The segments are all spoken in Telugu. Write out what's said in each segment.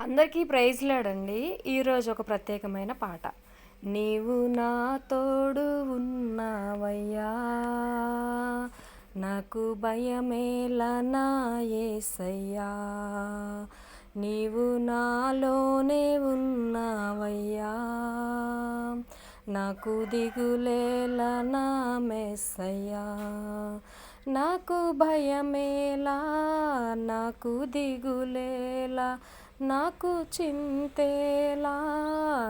అందరికీ ప్రైజ్లాడండి ఈరోజు ఒక ప్రత్యేకమైన పాట. నీవు నా తోడు ఉన్నావయ్యా. నాకు భయమేలా నా ఏసయ్యా. నీవు నాలోనే ఉన్నావయ్యా. నాకు దిగులేలా నా మెస్సయ్యా నాకు భయమేలా నాకు దిగులేలా నాకు చింతేలా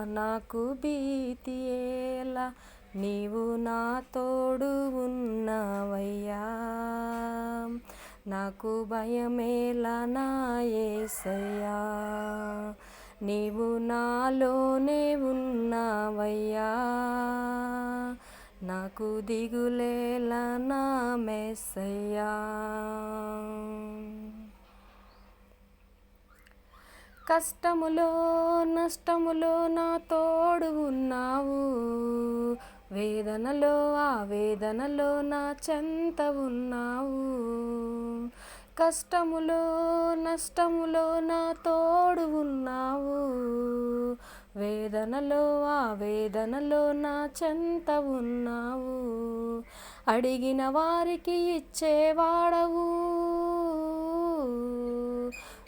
నాకు భీతియేలా నీవు నా తోడు ఉన్నావయ్యా. నాకు భయమేలా నా ఏసయ్యా. నీవు నాలోనే ఉన్నావయ్యా. నాకు దిగులేలా నా మెస్సయ్యా కష్టములో నష్టములో నా తోడు ఉన్నావు. వేదనలో ఆ వేదనలో నా చెంత ఉన్నావు. కష్టములో నష్టములో నా తోడు ఉన్నావు. వేదనలో ఆ వేదనలో నా చెంత ఉన్నావు. అడిగిన వారికి ఇచ్చేవాడవు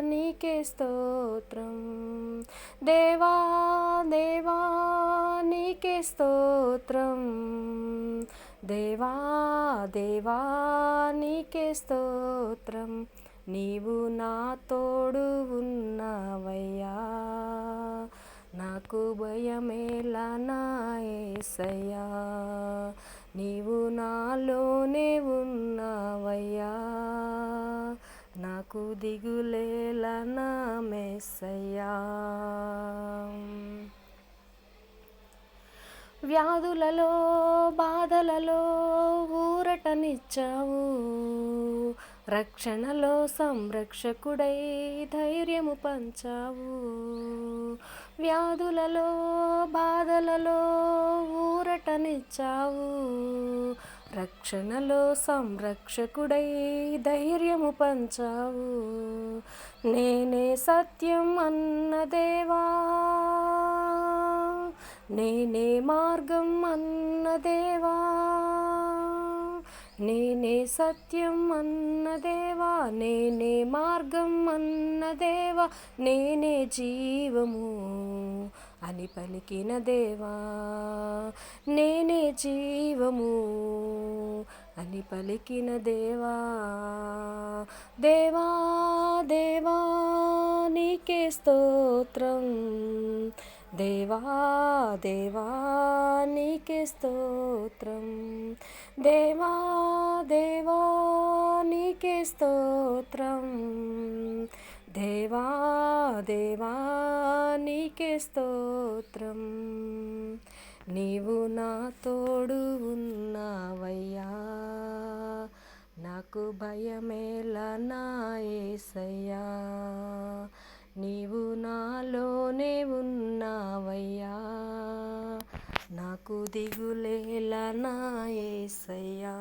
నీకే స్తోత్రం. దేవా దేవా నీకే స్తోత్రం. దేవా దేవా నీకే స్తోత్రం. నీవు నా తోడు ఉన్నావయ్యా. నాకు భయమేలా నాయసయ్యా నీవు నాలోనే ఉన్నావయ్యా. నాకు దిగులేలా నా మెస్సయ్యా వ్యాధులలో బాధలలో ఊరటనిచ్చావు. రక్షణలో సంరక్షకుడై ధైర్యము పంచావు. వ్యాధులలో బాధలలో ఊరటనిచ్చావు. రక్షణలో సంరక్షకుడై ధైర్యము పంచావు. నేనే సత్యం అన్న దేవా. నేనే మార్గం అన్న దేవా. నేనే సత్యం అన్న దేవా. నేనే మార్గం అన్న దేవా. నేనే జీవము. అని పలికిన దేవా నేనే జీవము. అని పలికిన దేవా దేవా దేవా నీకే స్తోత్రం. దేవా దేవా నీకే స్తోత్రం. దేవా దేవా నీకే స్తోత్రం. దేవా దేవా నీకే స్తోత్రం. నీవు నా తోడు ఉన్నావయ్యా. నాకు భయమేలా నా ఏసయ్యా. నీవు నాలోనే ఉన్నావయ్యా. నాకు దిగులేలా నా ఏసయ్యా.